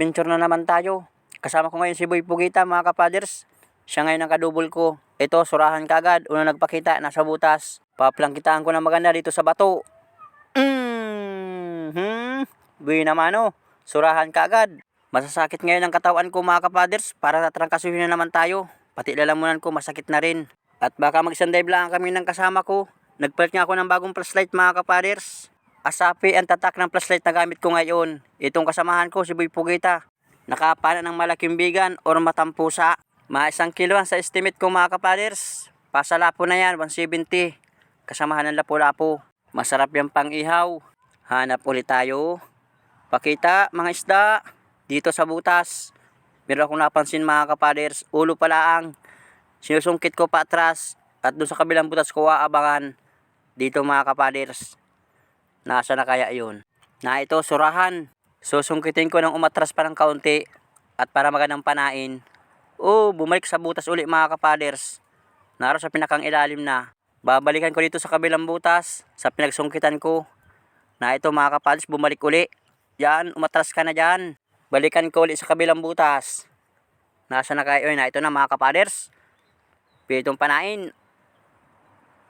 Adventure na naman tayo. Kasama ko ngayon si Boy Pugita mga kapaders. Siya ngayon ang kadubol ko. Ito, surahan kagad. Una nagpakita, nasa butas. Paplangkitaan ko na maganda dito sa bato. Mm-hmm. Boy naman oh. Surahan kagad. Masasakit ngayon ang katawan ko mga kapaders. Para tatrangkasuhin na naman tayo. Pati lalamunan ko masakit na rin. At baka mag-sundive lang kami ng kasama ko. Nagpalit nga ako ng bagong flashlight mga kapaders. Asapi ang tatak ng flashlight na gamit ko ngayon. Itong kasamahan ko si Boy Pugita. Nakapana ng malaking bigan or matampusa. Mga isang kilo ang sa estimate ko mga kapaders. Pasalapo na yan, 170. Kasamahan ng lapu-lapo. Masarap yung pang-ihaw. Hanap ulit tayo. Pakita mga isda. Dito sa butas. Meron akong napansin mga kapaders. Ulo pala ang sinusungkit ko pa atras. At doon sa kabilang butas ko aabangan. Dito mga kapaders. Nasa na kaya yun? Na ito, surahan. Susungkitin ko ng umatras pa ng kaunti at para magandang panain. Oh, bumalik sa butas uli mga kapaders. Naro sa pinakang ilalim na. Babalikan ko dito sa kabilang butas sa pinagsungkitan ko. Na ito mga kapaders, bumalik uli. Yan, umatras ka na dyan. Balikan ko uli sa kabilang butas. Nasa na kayo? Na ito na mga kapaders. Pitong panain.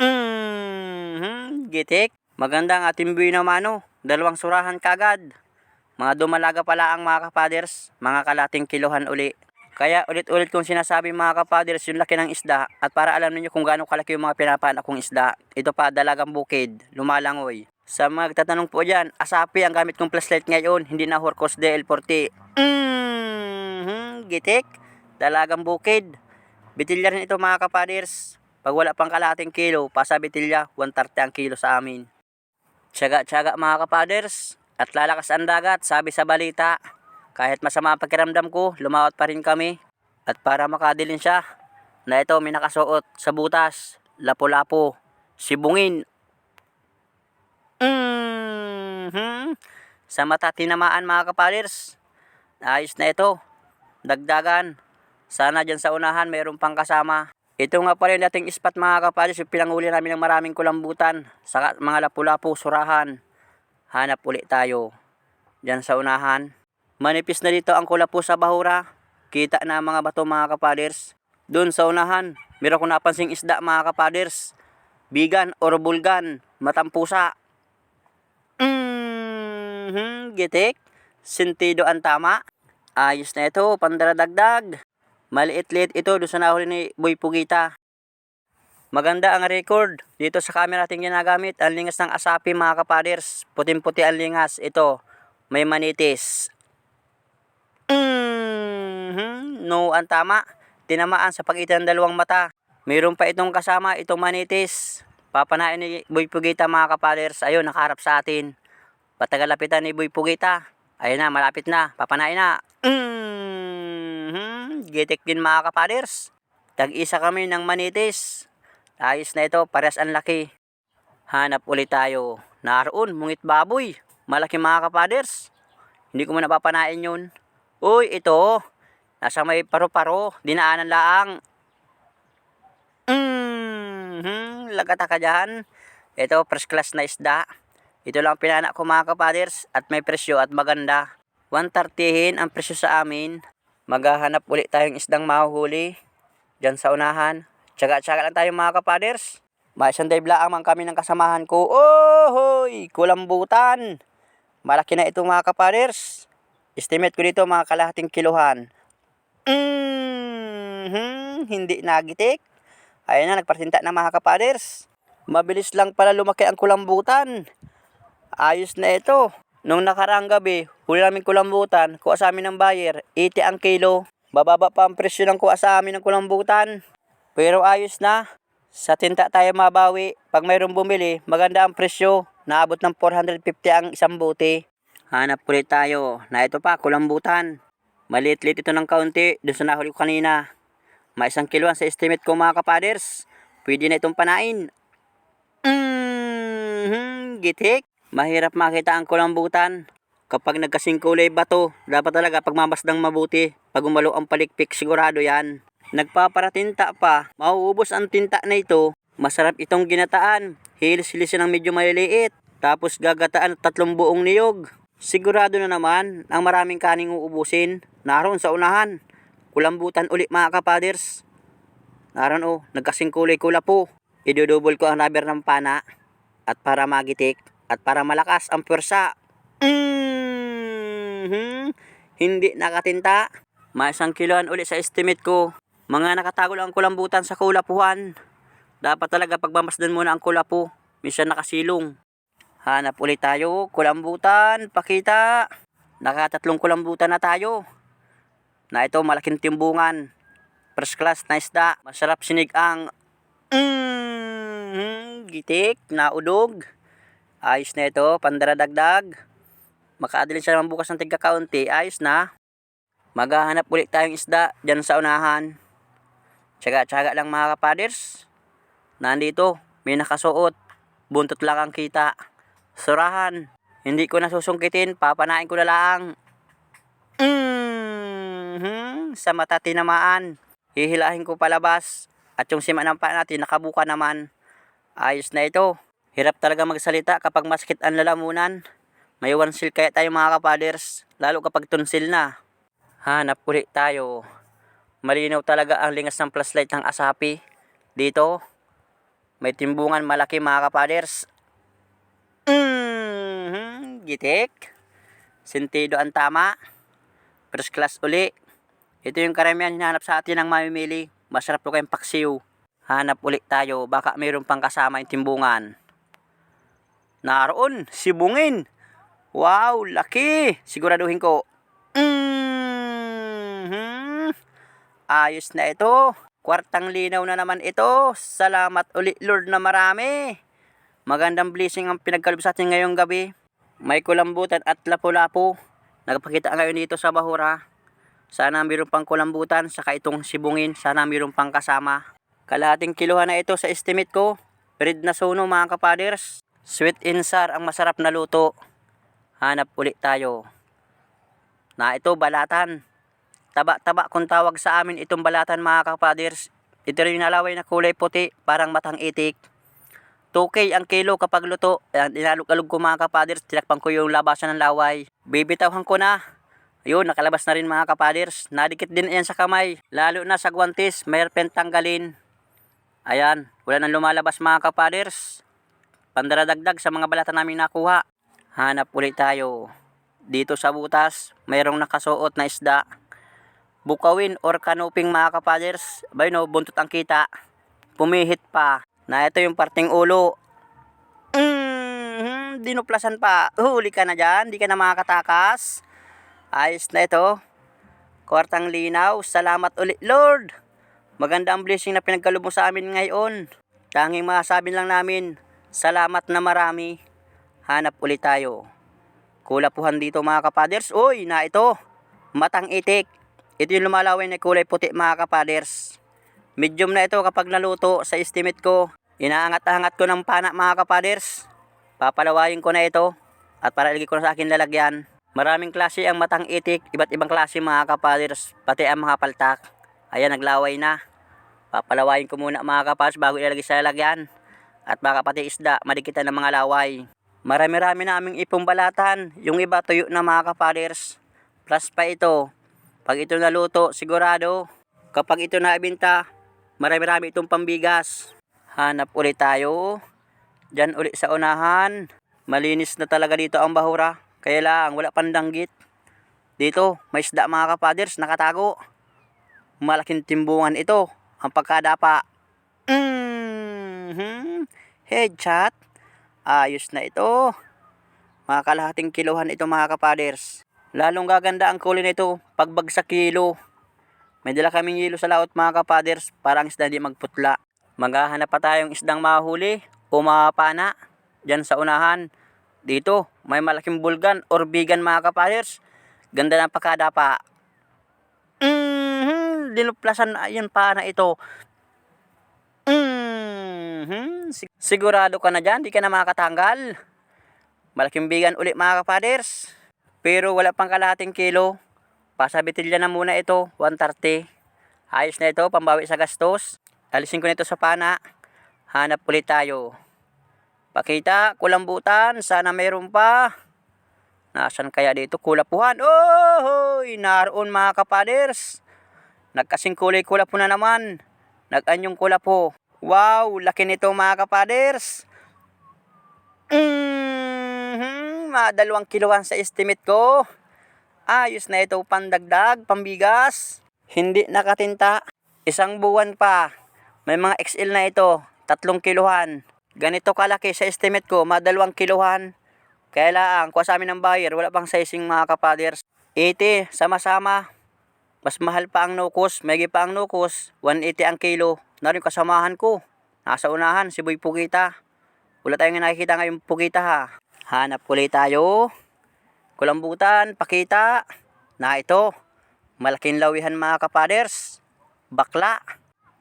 Mm-hmm, gitik. Maganda ang ating buhay naman oh. Dalawang surahan kagad. Mga dumalaga pala ang mga kapaders, mga kalating kilohan uli. Kaya ulit-ulit kong sinasabi mga kapaders yung laki ng isda at para alam niyo kung gaano kalaki yung mga pinapaanak kong isda. Ito pa dalagang bukid, lumalangoy. Sa mga tatanong po dyan, asapi ang gamit kong flashlight ngayon, hindi na Horcos DL40. Mm-hmm, gitik, dalagang bukid. Bitilya rin ito mga kapaders. Pag wala pang kalating kilo, pasa bitilya, 130 ang kilo sa amin. Tsaga-tsaga mga kapaders. At lalakas ang dagat, sabi sa balita. Kahit masama ang pakiramdam ko, lumawat pa rin kami. At para makadilin siya, na ito may nakasuot sa butas, lapo-lapo, sibungin. Mm-hmm. Sa mata tinamaan mga kapaders. Ayos na ito. Dagdagan. Sana dyan sa unahan mayroon pang kasama. Ito nga pala yung dating ispat mga kapaders, yung pinanguli namin ng maraming kulambutan. Sa mga lapu-lapu, surahan. Hanap ulit tayo. Diyan sa unahan. Manipis na dito ang kulapo sa bahura. Kita na ang mga bato mga kapaders. Doon sa unahan, meron ko napansing isda mga kapaders. Bigan or bulgan, matampusa. Mm-hmm, gitik. Sentido ang tama. Ayos na ito, pandaradagdag. Maliit-liit ito doon sa nahuli ni Boy Pugita. Maganda ang record. Dito sa camera ating ginagamit, ang lingas ng asapi mga kapaders. Puting-puti ang lingas. Ito, may manitis. Mm-hmm. No, ang tama. Tinamaan sa pagitan ng dalawang mata. Mayroon pa itong kasama, itong manitis. Papanain ni Boy Pugita mga kapaders. Ayun, nakaharap sa atin. Patagalapitan ni Boy Pugita. Ayun na, malapit na. Papanain na. Mm-hmm. Gitik din mga kapaders. Tag-isa kami ng manitis. Ayos na ito, pares ang laki. Hanap ulit tayo. Naroon, mungit baboy. Malaki mga kapaders. Hindi ko mo napapanain yun. Uy, ito. Nasa may paro-paro. Dinaanan laang. Mm-hmm, lagata ka dyan. Ito, first class na isda. Ito lang pinanak ko mga kapaders. At may presyo at maganda. 130 ang presyo sa amin. Maghahanap ulit tayong isdang mahuhuli. Diyan sa unahan. Tsaga-tsaga lang tayo mga kapaders. May isang dive lang kami ng kasamahan ko. Oh, hoy! Kulambutan! Malaki na ito mga kapaders. Estimate ko dito mga kalahating kiluhan. Mm-hmm, hindi nagitik. Ayun na, nagpartinta na mga kapaders. Mabilis lang pala lumaki ang kulambutan. Ayos na ito. Nung nakaraang gabi, huli namin kulambutan, kuha sa amin ng buyer, 80 ang kilo. Bababa pa ang presyo ng kuha sa amin ng kulambutan. Pero ayos na. Sa tinta tayo mabawi. Pag mayroong bumili, maganda ang presyo. Naabot ng 450 ang isang bote. Hanap ulit tayo. Na ito pa, kulambutan. Maliit-liit ito ng kaunti. Doon sa nahuli ko kanina. May isang kiluan sa estimate ko mga kapaders. Pwede na itong panain. Mm-hmm, gitik. Mahirap makita ang kulambutan. Kapag nagkasing kulay bato, dapat talaga pagmamasdang mabuti. Pag umalo ang palikpik, sigurado yan. Nagpaparatinta pa, mauubos ang tinta na ito. Masarap itong ginataan. Hilis-hilis ng medyo maliliit. Tapos gagataan at tatlong buong niyog. Sigurado na naman ang maraming kaning uubusin. Naroon sa unahan. Kulambutan uli mga kapaders. Naroon oh, nagkasing kulay kula po. Idudubol ko ang rubber ng pana. At para magitik. At para malakas ang pwersa. Mhm. Hindi nakatinta. May isang kiloan uli sa estimate ko. Mga nakatago lang ang kulambutan sa kulapuhan. Dapat talaga pagmamasdan muna ang kulapo. Minsan nakasilong. Hanap ulit tayo. Kulambutan. Pakita. Nakatatlong kulambutan na tayo. Na ito malaking timbungan. First class na isda. Masarap sinig ang mm, gitik na udog. Ayos na ito. Pandaradagdag. Makaadilin siya naman bukas ng tigka-kaunti. Ayos na. Maghahanap ulit tayong isda dyan sa unahan. Tsaga-tsaga lang mga kapaders. Nandito, may nakasuot. Buntot lang ang kita. Surahan. Hindi ko nasusungkitin, papanain ko na lang. Mhm, sa mata tinamaan. Hihilahin ko palabas. At yung sima ng paa natin nakabuka naman. Ayos na ito. Hirap talaga magsalita kapag masakit ang lalamunan. May one kaya tayo mga kapaders. Lalo kapag tonsil na. Hanap ulit tayo. Malinaw talaga ang lingas ng flashlight ng asapi. Dito, may timbungan malaki mga kapaders. Mhm, gitik. Sentido ang tama. First class uli. Ito yung karamihan hinahanap sa atin ng mamimili. Masarap to kayong paksiw. Hanap ulit tayo. Baka mayroon pang kasama yung timbungan. Naroon, sibungin. Wow, laki. Siguraduhin ko. Mhm. Ayos na ito. Kwartang linaw na naman ito. Salamat ulit Lord na marami. Magandang blessing ang pinagkaloob sa atin ngayong gabi. May kulambutan at lapu-lapu. Nagpakita ngayon dito sa Bahura. Sana mayroon pang kulambutan, saka itong sibungin, sana mayroon pang kasama. Kalahating kiluhan na ito sa estimate ko. Red na suno mga kapaders. Sweet insar ang masarap na luto. Hanap ulit tayo. Na ito balatan. Taba-taba kung tawag sa amin itong balatan mga kapaders. Ito rin nalaway na kulay puti, parang matang itik. 2K ang kilo kapag luto. Ayan, inalog-alog ko mga kapaders. Tinakpan ko yung labasan ng laway. Bibitawhan ko na. Ayun, nakalabas na rin mga kapaders. Nadikit din yan sa kamay. Lalo na sa guwantes, mayroon tanggalin. Ayan, wala nang lumalabas mga kapaders. Pandaradagdag sa mga balata namin nakuha. Hanap ulit tayo. Dito sa butas, mayroong nakasuot na isda. Bukawin or kanuping mga kapaders. Bay no, buntot ang kita. Pumihit pa. Na ito yung parting ulo. Mm, dinuplasan pa. Huli ka na dyan. Di ka na makakatakas. Ayos na ito. Kwartang linaw. Salamat ulit Lord. Maganda ang blessing na pinagkaloob sa amin ngayon. Tanging masasabi lang namin, salamat na marami. Hanap ulit tayo. Kulapuhan dito mga kapaders. Uy, na ito. Matang itik. Ito yung lumalawin na kulay puti mga kapaders. Medium na ito kapag naluto sa estimate ko. Inaangat-angat ko ng pana mga kapaders. Papalawayin ko na ito. At para ilagay ko na sa akin lalagyan. Maraming klase ang matang itik. Iba't ibang klase mga kapaders. Pati ang mga paltak. Ayan, naglaway na. Papalawayin ko muna mga kapaders bago ilalagay sa lalagyan. At baka pati isda, madikitan ng mga laway. Marami-rami na aming ipong balatan. Yung iba tuyo na mga kapaders. Plus pa ito. Pag ito naluto, sigurado. Kapag ito naibinta, marami-rami itong pambigas. Hanap ulit tayo. Diyan ulit sa unahan. Malinis na talaga dito ang bahura. Kaya lang, wala pandanggit. Dito, may isda mga kapaders, nakatago. Malaking timbungan ito. Ang pagkadapa. Mm-hmm. Headshot. Ayos na ito. Mga kalahating kiluhan ito mga kapaders. Lalong gaganda ang kulay nito pagbagsak kilo. May dala kaming yelo sa laot mga kapaders para ang isda hindi magputla. Maghahanap pa tayong isdang mahuli o mapana dyan sa unahan. Dito, may malaking bulgan or bigan mga kapaders. Ganda ng pagkadapa. Mm-hmm. Dinuplasan ayan pa na ito. Sig- Sigurado ka na dyan, di ka na makatanggal. Malaking bigan ulit mga kapaders. Pero wala pang kalahating kilo. Pasabitilya na muna ito, 130. Ayos na ito, pambawi sa gastos. Alisin ko nito sa pana. Hanap ulit tayo. Pakita, kulambutan, sana mayroon pa. Nasaan kaya dito? Kulapuhan. Oh! Naroon mga kapaders. Nagkasing kulay kulapo na naman. Nag-anyong kulapo. Wow! Laki nito mga kapaders. Mm-hmm. Mga dalawang kiloan sa estimate ko. Ayos na ito pandagdag, pambigas. Hindi nakatinta. Isang buwan pa. May mga XL na ito. Tatlong kiluhan. Ganito kalaki sa estimate ko, mga dalawang kiluhan. Kaya lang, kuha sa amin ng buyer, wala pang sizing mga kapaders. 80, sama-sama. Mas mahal pa ang nukos, may pa ang nukos, 180 ang kilo. Na rin kasamahan ko. Nasa unahan, si Boy Pugita. Wala tayong nakikita ngayon Pugita ha. Hanap ulit tayo. Kulambutan, pakita. Na ito, malaking lawihan mga kapaders. Bakla.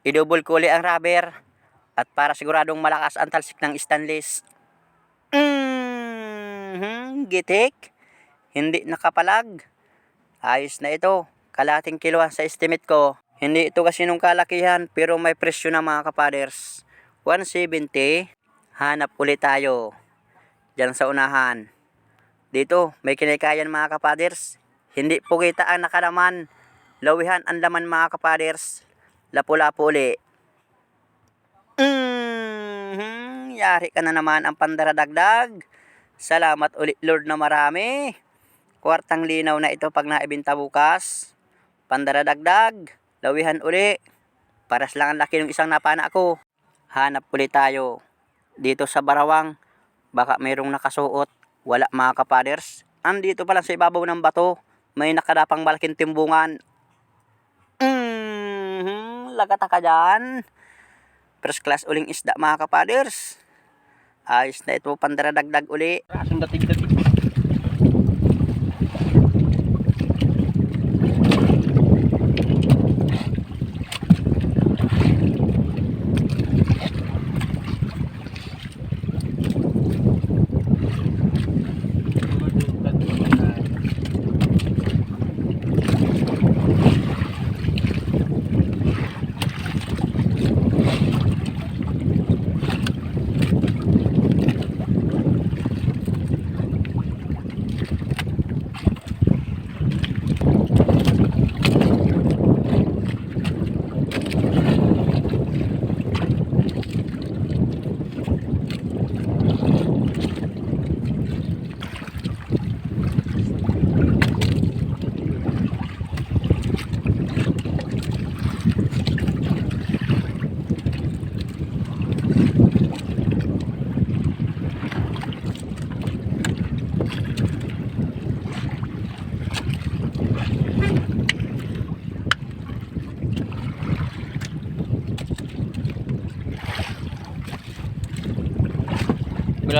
I-double ko ulit ang rubber. At para siguradong malakas ang talsik ng stainless. Mm-hmm, gitik. Hindi nakapalag. Ayos na ito. Kalating kiloan sa estimate ko. Hindi ito kasi nung kalakihan pero may presyo na mga kapaders. 170. Hanap ulit tayo. Diyan sa unahan. Dito, may kinikayan mga kapaders. Hindi po kita ang nakalaman. Lawihan ang laman mga kapaders. Lapu-lapu uli. Mm-hmm. Yari ka na naman ang pandaradagdag. Salamat ulit Lord na marami. Kwartang linaw na ito pag naibinta bukas. Pandaradagdag. Lawihan uli. Paras lang ang laki ng isang napana ko. Hanap ulit tayo. Dito sa Barawang. Baka mayroong nakasuot. Wala mga kapaders. Andito pa lang sa ibabaw ng bato. May nakadapang malaking timbungan. Mm-hmm. Lagata ka dyan. First class uling isda mga kapaders. Ayos na ito pandaradagdag uli. Asong datig-datig.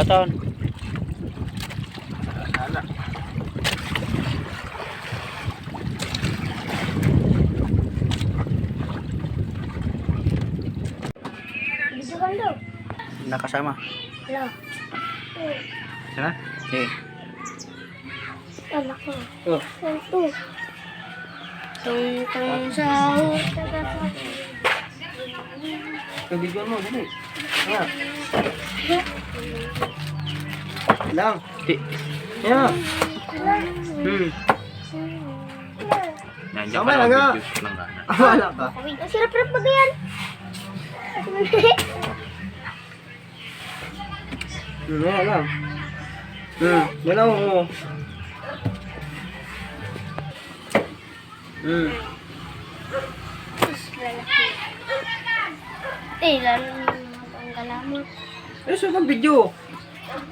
Wala taon. Sana. Bisa kan daw? Nakasama. Wala. Sana? Okay. Anak ko. Oh. Ito. Tung tung sahur. Kabigyan mo, dali. Ha? Lang. Ya. Hmm. Nandiyan Tama ka lang ko lang gana. Wala ka. Ko, sirap-rap ba yan? Hmm, wala lang. Hmm, wala mo. Hmm. Eh, lalo ang galamot. Eh, saan ang video?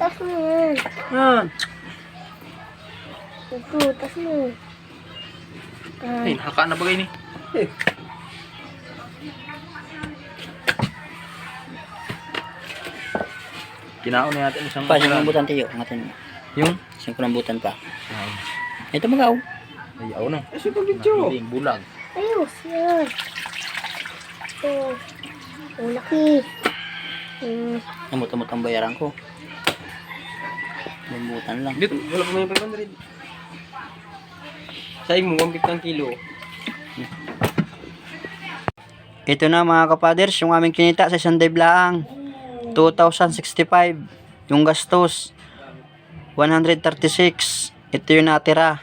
Tas mo yan. Yan. Ito, tas mo. Ay, nakaka na bagay ni. Eh. Kinaon na natin isang Pa, isang kulambutan tayo. Ngatin mo. Yung? Isang kulambutan pa. Ay, Ito magaw. ay aw na. Eh, saan ang video? Bulag. ayos yan. Ito. Ang laki. Hmm, Namut-amut ang bayaran ko. Kulambutan lang. Dito, wala pa may 500. Sa mo, 150 ang kilo. Ito na mga kapaders, yung aming kinita sa isang dive laang. 2,065. Yung gastos, 136. Ito yung natira.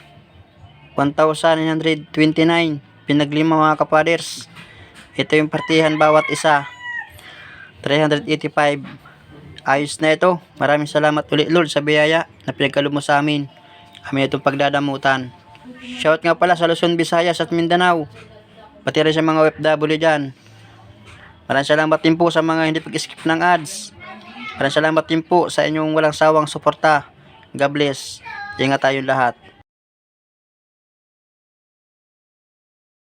1,929. Pinaglima mga kapaders. Ito yung partihan bawat isa. 385. Ayos na ito. Maraming salamat ulit Lord sa biyaya na pinagkalob mo sa amin. Amin itong pagdadamutan. Shout nga pala sa Luzon, Visayas at Mindanao. Pati rin sa mga OFW dyan. Maraming salamat din po sa mga hindi pag-skip ng ads. Maraming salamat din po sa inyong walang sawang suporta. God bless. Ingat tayong lahat.